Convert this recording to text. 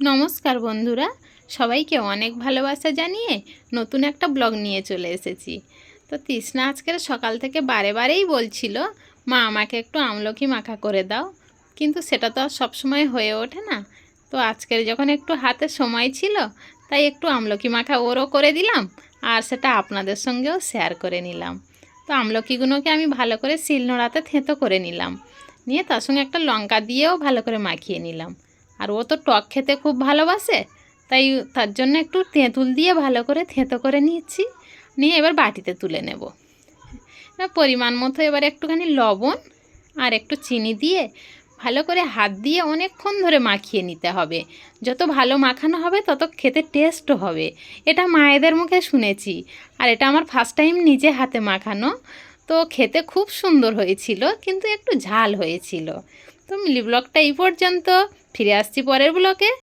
নমস্কার বন্ধুরা, সবাইকে অনেক ভালোবাসা জানিয়ে নতুন একটা ব্লগ নিয়ে চলে এসেছি। তো তৃষ্ণা আজকের সকাল থেকে বারে বারেই বলছিল, মা, আমাকে একটু আমলকি মাখা করে দাও। কিন্তু সেটা তো আর সবসময় হয়ে ওঠে না। তো আজকের যখন একটু হাতে সময় ছিল, তাই একটু আমলকি মাখা ওরও করে দিলাম আর সেটা আপনাদের সঙ্গেও শেয়ার করে নিলাম। তো আমলকিগুলোকে আমি ভালো করে শিলনোড়াতে থেঁতো করে নিলাম। নিয়ে তার সঙ্গে একটা লঙ্কা দিয়েও ভালো করে মাখিয়ে নিলাম। আর ও তো টক খেতে খুব ভালোবাসে, তাই তার জন্য একটু তেঁতুল দিয়ে ভালো করে থেঁতো করে নিচ্ছি। নিয়ে এবার বাটিতে তুলে নেব। পরিমাণ মতো এবার একটুখানি লবণ আর একটু চিনি দিয়ে ভালো করে হাত দিয়ে অনেকক্ষণ ধরে মাখিয়ে নিতে হবে। যত ভালো মাখানো হবে, তত খেতে টেস্টও হবে। এটা মায়েদের মুখে শুনেছি। আর এটা আমার ফার্স্ট টাইম নিজে হাতে মাখানো। তো খেতে খুব সুন্দর হয়েছিল, কিন্তু একটু ঝাল হয়েছিল। তো মিলি ব্লগটা এই পর্যন্ত, ফিরে আসছি পরের ব্লকে।